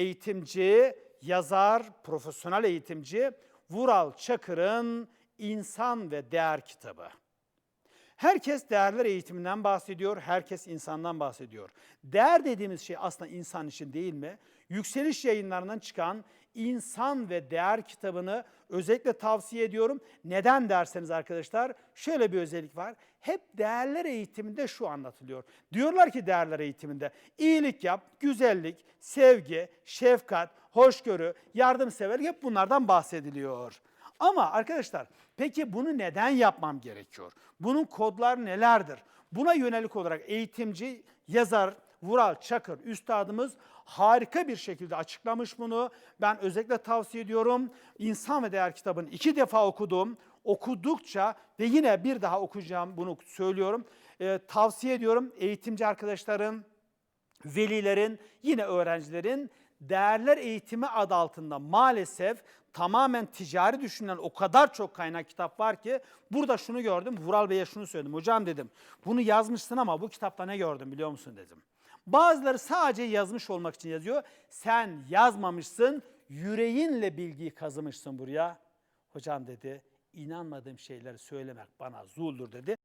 eğitimci, yazar, profesyonel eğitimci Vural Çakır'ın İnsan ve Değer kitabı. Herkes değerler eğitiminden bahsediyor, herkes insandan bahsediyor. Değer dediğimiz şey aslında insan için değil mi? Yükseliş yayınlarından çıkan İnsan ve Değer kitabını özellikle tavsiye ediyorum. Neden derseniz arkadaşlar şöyle bir özellik var. Hep değerler eğitiminde şu anlatılıyor. Diyorlar ki değerler eğitiminde iyilik yap, güzellik, sevgi, şefkat, hoşgörü, yardımseverlik hep bunlardan bahsediliyor. Ama arkadaşlar peki bunu neden yapmam gerekiyor? Bunun kodlar nelerdir? Buna yönelik olarak eğitimci, yazar Vural Çakır üstadımız harika bir şekilde açıklamış bunu. Ben özellikle tavsiye ediyorum. İnsan ve Değer kitabını iki defa okudum. Okudukça ve yine bir daha okuyacağım bunu söylüyorum. Ee, tavsiye ediyorum eğitimci arkadaşların, velilerin, yine öğrencilerin değerler eğitimi adı altında maalesef tamamen ticari düşünülen o kadar çok kaynak kitap var ki burada şunu gördüm. Vural Bey'e şunu söyledim. Hocam dedim bunu yazmışsın ama bu kitapta ne gördüm biliyor musun dedim. Bazıları sadece yazmış olmak için yazıyor. Sen yazmamışsın, yüreğinle bilgiyi kazımışsın buraya. Hocam dedi, inanmadığım şeyleri söylemek bana zuldur dedi.